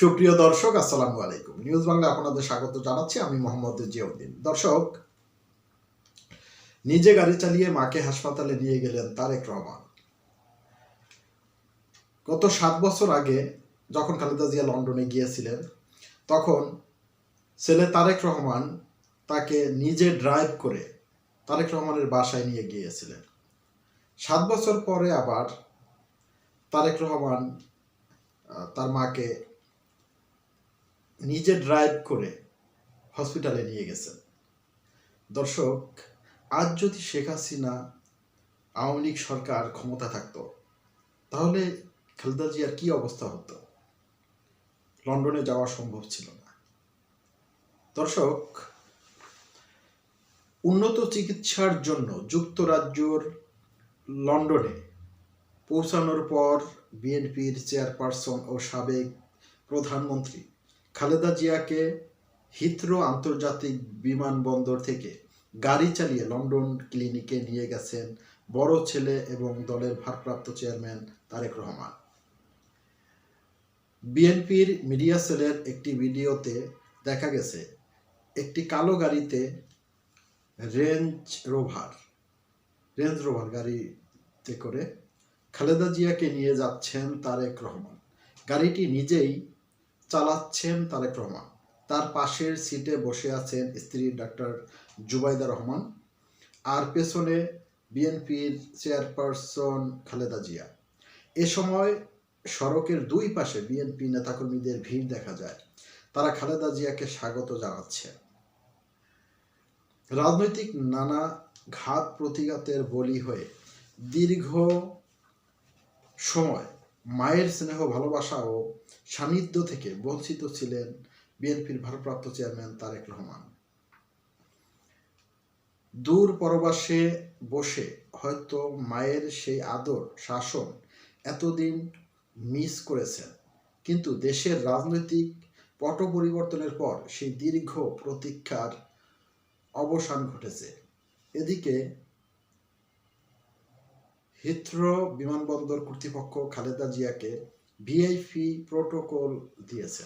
সুপ্রিয় দর্শক, আসসালামু আলাইকুম। নিউজ বাংলা আপনাদের স্বাগত জানাচ্ছি। আমি মোহাম্মদ জিয়াউদ্দিন। দর্শক, নিজে গাড়ি চালিয়ে মাকে হাসপাতালে নিয়ে গেলেন তারেক রহমান। গত সাত বছর আগে যখন খালেদা জিয়া লন্ডনে গিয়েছিলেন, তখন ছেলে তারেক রহমান তাকে নিজে ড্রাইভ করে তারেক রহমানের বাসায় নিয়ে গিয়েছিলেন। সাত বছর পরে আবার তারেক রহমান তার মাকে নিজে ড্রাইভ করে হসপিটালে নিয়ে গেছেন। দর্শক, আজ যদি শেখ হাসিনা, আওয়ামী লীগ সরকার ক্ষমতা থাকত, তাহলে খালেদা জিয়ার কি অবস্থা হতো? লন্ডনে যাওয়া সম্ভব ছিল না। দর্শক, উন্নত চিকিৎসার জন্য যুক্তরাজ্যর লন্ডনে পৌঁছানোর পর বিএনপির চেয়ারপারসন ও সাবেক প্রধানমন্ত্রী খালেদা জিয়াকে হিথ্রো আন্তর্জাতিক বিমানবন্দর থেকে গাড়ি চালিয়ে লন্ডন ক্লিনিকে নিয়ে গেছেন বড় ছেলে এবং দলের ভারপ্রাপ্ত চেয়ারম্যান তারেক রহমান। বিএনপির মিডিয়া সেলের একটি ভিডিওতে দেখা গেছে, একটি কালো গাড়িতে রেঞ্জ রোভার রেঞ্জ রোভার গাড়িতে করে খালেদা জিয়াকে নিয়ে যাচ্ছেন তারেক রহমান। গাড়িটি নিজেই চালাচ্ছেন তারেক রহমান। তার পাশের সিটে বসে আছেন স্ত্রী ডাক্তার জুবাইদা রহমান। আর পেছনে বিএনপির চেয়ারপারসন খালেদা জিয়া। এ সময় সড়কের দুই পাশে বিএনপি নেতাকর্মীদের ভিড় দেখা যায়। তারা খালেদা জিয়াকে স্বাগত জানাচ্ছে রাজনৈতিক নানা ঘাত প্রতিঘাতের বলি হয়ে দীর্ঘ সময় মায়ের স্নেহ, ভালোবাসা ও সান্নিধ্য থেকে বঞ্চিত ছিলেন বিএনপির ভারপ্রাপ্ত চেয়ারম্যান তারেক রহমান। দূর পরবাসে বসে হয়তো মায়ের সেই আদর, শাসন এতদিন মিস করেছেন। কিন্তু দেশের রাজনৈতিক পট পরিবর্তনের পর সেই দীর্ঘ প্রতীক্ষার অবসান ঘটেছে। এদিকে হিথ্রো বিমানবন্দর কর্তৃপক্ষ খালেদা জিয়াকে ভিআইপি প্রোটোকল দিয়েছে।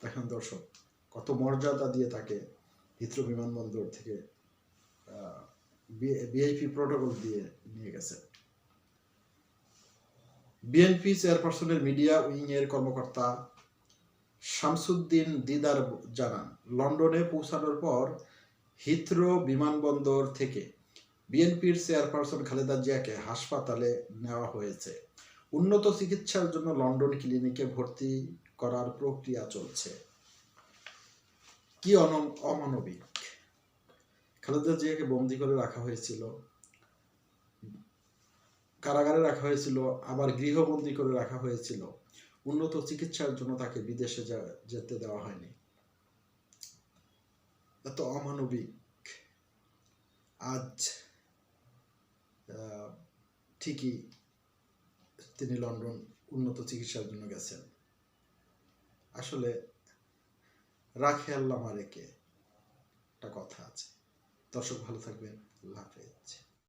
দেখেন দর্শক, কত মর্যাদা দিয়ে তাকে হিথ্রো বিমানবন্দর থেকে ভিআইপি প্রোটোকল দিয়ে নিয়ে গেছে। বিএনপি চেয়ারপারসনের মিডিয়া উইং এর কর্মকর্তা শামসুদ্দিন দিদার জানান, লন্ডনে পৌঁছানোর পর হিথ্রো বিমানবন্দর থেকে বিএনপির চেয়ারপারসন খালেদা জিয়াকে হাসপাতালে নেওয়া হয়েছে। উন্নত চিকিৎসার জন্য লন্ডন ক্লিনিকে ভর্তি করার প্রক্রিয়া চলছে। কি অমানবিক? খালেদা জিয়াকে বন্দি করে রাখা হয়েছিল। কারাগারে রাখা হয়েছিল, আবার গৃহবন্দী করে রাখা হয়েছিল। উন্নত চিকিৎসার জন্য তাকে বিদেশে যেতে দেওয়া হয়নি। এত অমানবিক। আজ ঠিকই তিনি লন্ডন উন্নত চিকিৎসার জন্য গেছেন। আসলে রাখে আল্লাহ মারেকে একটা কথা আছে। দর্শক ভালো থাকবেন। আল্লাহ হাফেজ।